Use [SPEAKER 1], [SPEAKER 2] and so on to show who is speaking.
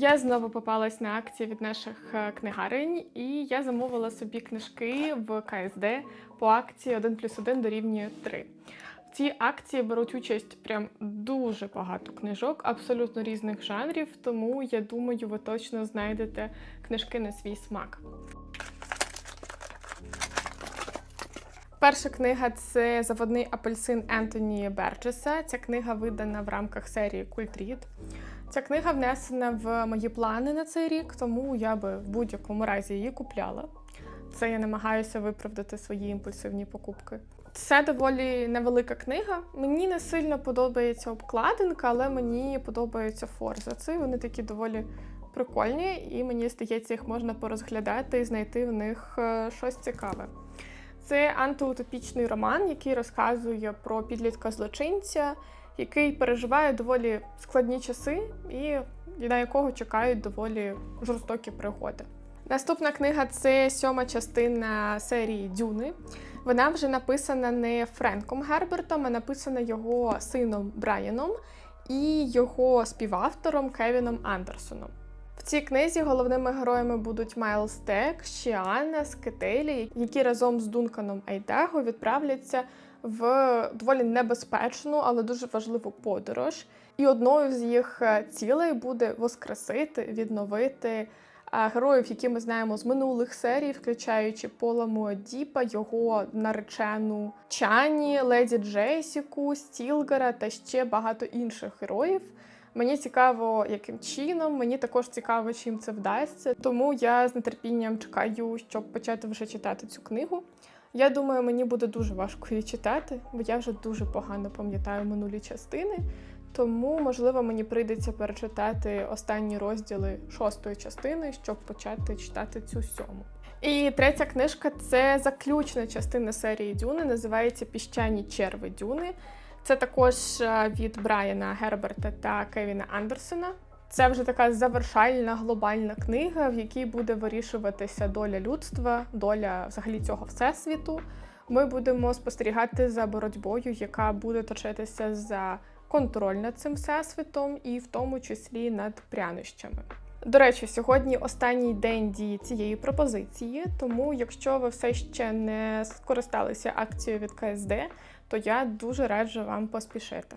[SPEAKER 1] Я знову попалась на акції від наших е, книгарень, і я замовила собі книжки в КСД по акції 1 плюс 1 дорівнює 3. В цій акції беруть участь прям дуже багато книжок, абсолютно різних жанрів, тому я думаю, ви точно знайдете книжки на свій смак. Перша книга це Заводний апельсин Ентоні Берджеса. Ця книга видана в рамках серії Культрід. Ця книга внесена в мої плани на цей рік, тому я би в будь-якому разі її купляла. Це я намагаюся виправдати свої імпульсивні покупки. Це доволі невелика книга. Мені не сильно подобається обкладинка, але мені подобаються форзаци. Вони такі доволі прикольні, і мені здається, їх можна порозглядати і знайти в них е, щось цікаве. Це антиутопічний роман, який розказує про підлітка злочинця, який переживає доволі складні часи і на якого чекають доволі жорстокі пригоди. Наступна книга це сьома частина серії Дюни. Вона вже написана не Френком Гербертом, а написана його сином Брайаном і його співавтором Кевіном Андерсоном. В цій книзі головними героями будуть Майлз Тек, Щіана, Скетелі, які разом з Дунканом Айдего відправляться в доволі небезпечну, але дуже важливу подорож. І одною з їх е, цілей буде воскресити, відновити е, героїв, які ми знаємо з минулих серій, включаючи Пола Муадіпа, його наречену Чані, леді Джесіку, Стілгера та ще багато інших героїв. Мені цікаво, яким чином, мені також цікаво, чим це вдасться. Тому я з нетерпінням чекаю, щоб почати вже читати цю книгу. Я думаю, мені буде дуже важко її читати, бо я вже дуже погано пам'ятаю минулі частини. Тому, можливо, мені прийдеться перечитати останні розділи шостої частини, щоб почати читати цю сьому. І третя книжка це заключна частина серії Дюни, називається Піщані черви Дюни. Це також е, від Брайана Герберта та Кевіна Андерсона. Це вже така завершальна глобальна книга, в якій буде вирішуватися доля людства, доля взагалі цього всесвіту. Ми будемо спостерігати за боротьбою, яка буде точитися за контроль над цим всесвітом, і в тому числі над прянощами. До речі, сьогодні останній день дії цієї пропозиції, тому якщо ви все ще не скористалися акцією від КСД, то я дуже раджу вам поспішити.